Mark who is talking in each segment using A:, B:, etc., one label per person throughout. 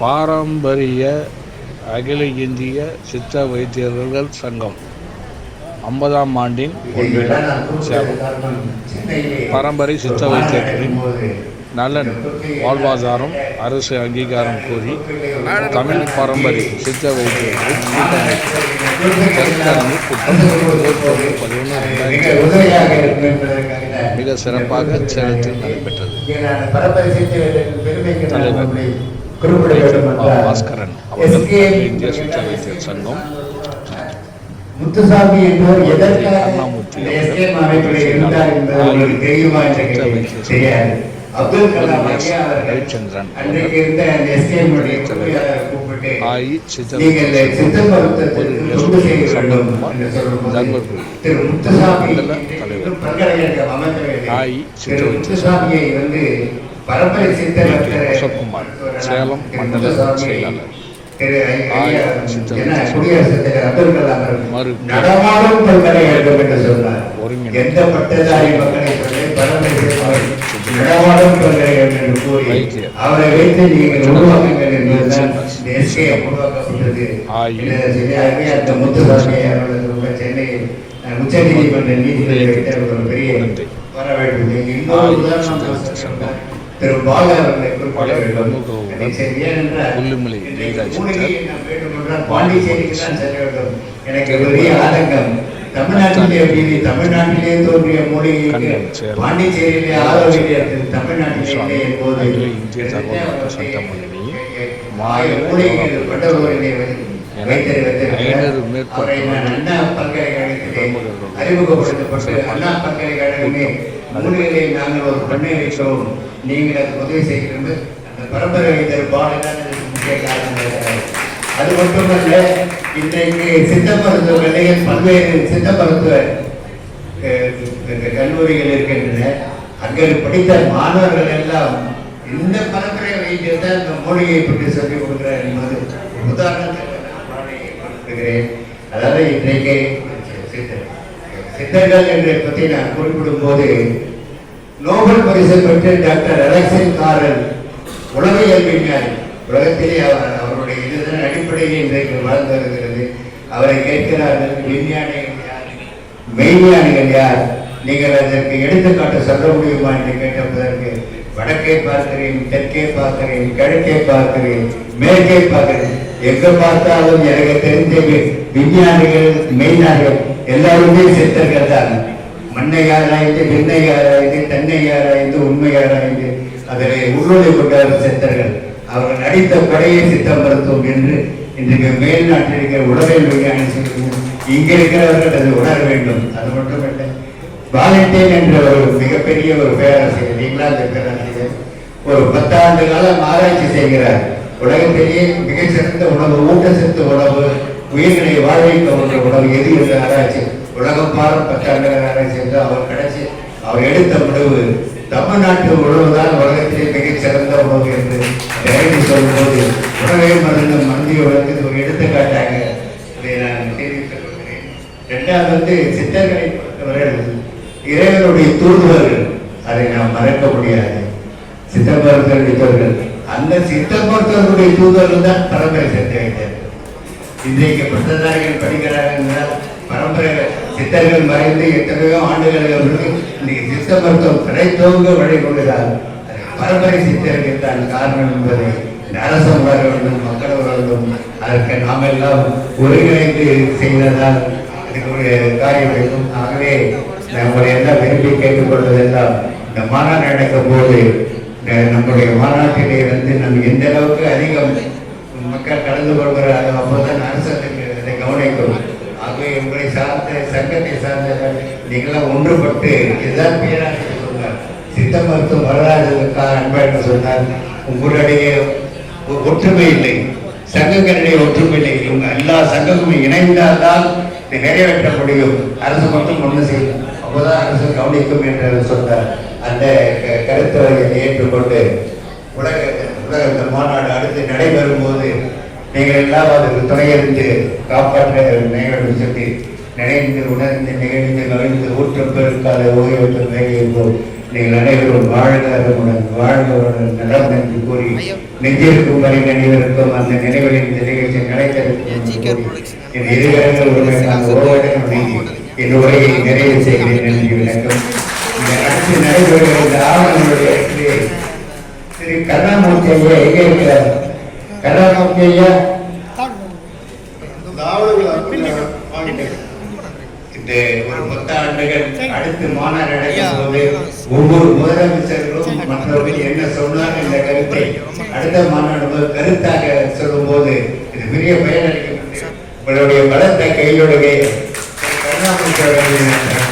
A: பாரம்பரிய அகில இந்திய சித்த வைத்தியர்கள் சங்கம் ஐம்பதாம் ஆண்டின் சேலம் பரம்பரை சித்த வைத்தியர்களின் நலன் வாழ்வாதாரம் அரசு அங்கீகாரம் கோரி தமிழ் பாரம்பரிய சித்த வைத்தியர்கள் கூட்டமைப்பு கூட்டம் இருபத்தொன்று பதினொன்று ரெண்டாயிரத்தி மிக சிறப்பாக சேலத்தில் நடைபெற்றது. தலைவர் பாஸ்கரன் இந்திய சித்த வைத்தியர் சங்கம்.
B: முத்துசாமி என்பவர் எதற்காக எஸ்கேஎம் அமைப்பில் இருந்தார் என்பது உங்களுக்கு தெரியுமா என்று தெரியாது. அப்துல் கலாம் ஐயா அவர்கள்
A: ரவிச்சந்திரன்
B: அன்றைக்கு இருந்த அந்த எஸ்கேஎம் உடைய பொறியாளரை கூப்பிட்டு
A: ஆயி சித்த
B: நீங்கள் இந்த சித்த மருத்துவத்திற்கு தொண்டு செய்ய வேண்டும் என்று சொல்லும்போது
A: தர்மபுரி
B: திரு முத்துசாமி
A: மண்டல தலைவர்.
B: பல்கலைக்கழகம் அமைக்க
A: ஆயி சித்த
B: திரு
A: வைத்தியர்
B: முத்துசாமியை வந்து பரம்பரை சித்த
A: சேலம் மண்டல செயலாளர்.
B: அவரை வைத்து நீங்கள் உருவாக்குங்கள் என்பதுதான் உருவாக்கப்பட்டது அந்த முத்துசாமி அவர்களது சென்னையில் அஹ், உச்சநீதிமன்ற நீதிபதி பெரிய. வரவேற்பு இன்னொரு. உதாரணம். திரு பாலா அவர்களை குறிப்பிட வேண்டும் ஏனென்றால் பாண்டிச்சேரிக்கு தான் செல்ல வேண்டும். எனக்கு பெரிய ஆதங்கம். தமிழ்நாட்டிலே மீதி தமிழ்நாட்டிலே தோன்றிய
A: சேலம்.
B: பாண்டிச்சேரியிலே ஆரோக்கியத்தில் தமிழ்நாட்டிலே என்போது
A: அகில இந்திய
B: வைத்து அறிமுகப்படுத்தப்பட்டு அண்ணா பல்கலைக்கழகமே மூலிகளை நாங்கள் ஒரு பண்ணை வைக்கிறோம் நீங்கள் அதுக்கு உதவி செய்கிறது அந்த பரம்பரை வைத்தல் பாடலாம் இதுக்கு முக்கிய காரணம். அது மட்டுமல்ல இன்றைக்கு சித்த மருத்துவ நிலையில் பல்வேறு சித்த மருத்துவ கல்லூரிகள் இருக்கின்றன. அங்கே படித்த மாணவர்கள் எல்லாம் இந்த பரம்பரை வைத்தியர் தான் இந்த மூலிகையை பற்றி சொல்லிக் கொடுக்கிறார். என்பது உதாரணத்துக்கு நான் அதாவது இன்றைக்கு சித்தர் சித்தர்கள் என்று பற்றி நான் குறிப்பிடும் போது நோபல் பரிசு பெற்ற டாக்டர் அலெக்சன் காரல் உளவியல் விஞ்ஞானி உலகத்திலே அவர் அவருடைய இதுதான் அடிப்படையில் இன்றைக்கு வளர்ந்து வருகிறது. அவரை கேட்கிறார்கள் விஞ்ஞானிகள் யார்? மெய்ஞானிகள் யார்? நீங்கள் அதற்கு எடுத்துக்காட்டு சொல்ல முடியுமா என்று கேட்டதற்கு வடக்கே பார்க்கிறேன் தெற்கே பார்க்கிறேன் கிழக்கே பார்க்கிறேன் மேற்கே பார்க்கிறேன். எங்க பார்த்தாலும் எனக்கு தெரிஞ்ச விஞ்ஞானிகள் மெய்ஞானிகள் எல்லாருமே சித்தர்கள் தான். மண்ணை ஆராய்ந்து விண்ணை ஆராய்ந்து தன்னை ஆராய்ந்து உண்மை ஆராய்ந்து அதனை உருளை கொண்டவர் சித்தர்கள். அவர்கள் நடித்த படையை சித்த மருத்துவம் என்று இன்றைக்கு மேல்நாட்டில் இருக்கிற உளவியல் விஞ்ஞானி சொல்லுவோம். இங்க இருக்கிறவர்கள் அது உணர வேண்டும். அது மட்டுமல்ல வாலண்டைன் என்ற ஒரு மிகப்பெரிய ஒரு பேராசிரியர் இங்கிலாந்து பேராசிரியர் ஒரு பத்தாண்டு காலம் ஆராய்ச்சி செய்கிறார். உலகத்திலேயே மிகச்சிறந்த உணவு ஊட்டச்சத்து உணவு உயிர்களை வாழ்விக்க ஒன்ற உணவு எது என்று ஆராய்ச்சி. உலகம் பாரம் பத்தாண்டு ஆராய்ச்சி என்று அவர் கிடைச்சி அவர் எடுத்த முடிவு தமிழ்நாட்டு உணவு தான் உலகத்திலே மிகச்சிறந்த உணவு என்று நேரடி சொல்லும்போது உணவை மருந்து மந்திய இது ஒரு எடுத்துக்காட்டாக இதை நான் தெரிவித்துக் கொள்கிறேன். ரெண்டாவது வந்து சித்தர்களை பொறுத்தவர்கள் இறைவனுடைய தூதுவர்கள் அதை நாம் மறக்க முடியாது. சித்தம்பரத்தில் அந்த சித்தப்படுத்தவர்களுடைய தூதர்கள் தான் பரம்பரை சித்த இன்றைக்கு பட்டதாரிகள் படிக்கிறார்கள் என்றால் பரம்பரை சித்தர்கள் மறைந்து எத்தனையோ ஆண்டுகளுக்கு பிறகு இன்னைக்கு சித்த மருத்துவம் கிடைத்தவங்க வழி கொண்டுதான். பரம்பரை சித்தர்கள் தான் காரணம் என்பதை இந்த வர வேண்டும் மக்கள் உணர அதற்கு நாம் எல்லாம் ஒருங்கிணைந்து செய்ததால் அதுக்குரிய காரியம் இருக்கும் ஆகவே நம்முடைய எல்லாம் விரும்பி கேட்டுக்கொள்வதெல்லாம் இந்த மாநாடு நடக்கும் போது நம்முடைய மாநாட்டிலே வந்து நம்ம எந்த அளவுக்கு அதிகம் மக்கள் கலந்து கொள்கிறார்கள் அப்போதான் அரசாங்கத்துக்கு இதை கவனிக்கும். ஆகவே உங்களை சார்ந்த சங்கத்தை சார்ந்தவர்கள் நீங்களாம் ஒன்றுபட்டு இதுதான் பேராக சொன்னார் சித்த மருத்துவம் வளராததற்காக அன்பாக சொன்னார் உங்களுடைய ஒற்றுமை இல்லை. சங்கங்களுடைய ஒற்றுமை இல்லை. இவங்க எல்லா சங்கமும் இணைந்தால்தான் நிறைவேற்ற முடியும் அரசு மட்டும் ஒன்று செய்யும். அப்போதான் அரசு கவனிக்கும் என்று சொன்னார். அந்த க- ஏற்றுக்கொண்டு உலக உலக மாநாடு அடுத்து நடைபெறும் போது நீங்கள் எல்லாம் அதுக்கு துணையிருந்து காப்பாற்ற நிகழ்வு சொல்லி நினைந்து உணர்ந்து நிகழ்ந்து நுழைந்து ஊற்றம் பெருக்காத ஓய்வற்ற வேலையை நீங்கள் அனைவரும் வாழ்க அருமுடன் நலம் என்று கூறி நெஞ்சிருக்கும் வரை நினைவிருக்கும் அந்த நினைவுகளின் இந்த நிகழ்ச்சி நடைபெறும் இருவர்கள் இருகரங்கள் ஒருவருக்கான ஓரிடம் வணங்கி என் உரையை நிறைவு செய்கிறேன். நன்றி வணக்கம். இந்த அடுத்து நடைபெறுகிற இந்த ஆவணங்களுடைய திரு திரு கருணாமூர்த்தி ஐயா எங்கே இருக்கிறார்? கருணாமூர்த்தி ஐயா?
C: இந்த
B: இந்த ஒரு பத்து ஆண்டுகள் அடுத்து மாநாடு நடக்கும் போது ஒவ்வொரு முதலமைச்சர்களும் மற்றவர்கள் என்ன சொன்னார் என்ற கருத்தை அடுத்த மாநாடு கருத்தாக சொல்லும் போது இது பெரிய பயனளிக்கும். உங்களுடைய பலத்த கையொடுகை கருணாநிதி அவர்கள் நன்றி.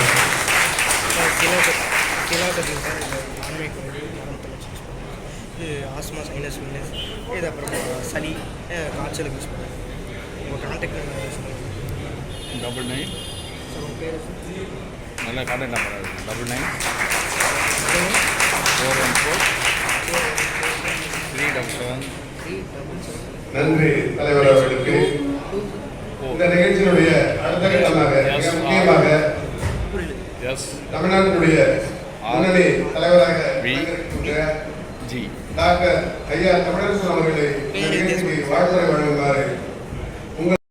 D: இது ஆஸ்மா சைனஸ் வில்னஸ் இது அப்புறம் சளி காய்ச்சலுக்கு யூஸ் பண்ணுறேன் உங்கள் கான்டாக்ட் நம்பர் யூஸ் பண்ணுறேன்
A: டபுள் நைன் நல்ல contact number double nine four one four three double seven
C: நன்றி தலைவர் அவர்களுக்கு. இந்த நிகழ்ச்சியினுடைய அடுத்த கட்டமாக மிக முக்கியமாக
A: எஸ்
C: தமிழ்நாட்டினுடைய முன்னணி தலைவராக
A: ஜி
C: டாக்டர் ஐயா தமிழரசன் அவர்களை வாழ்த்துறை வழங்குமாறு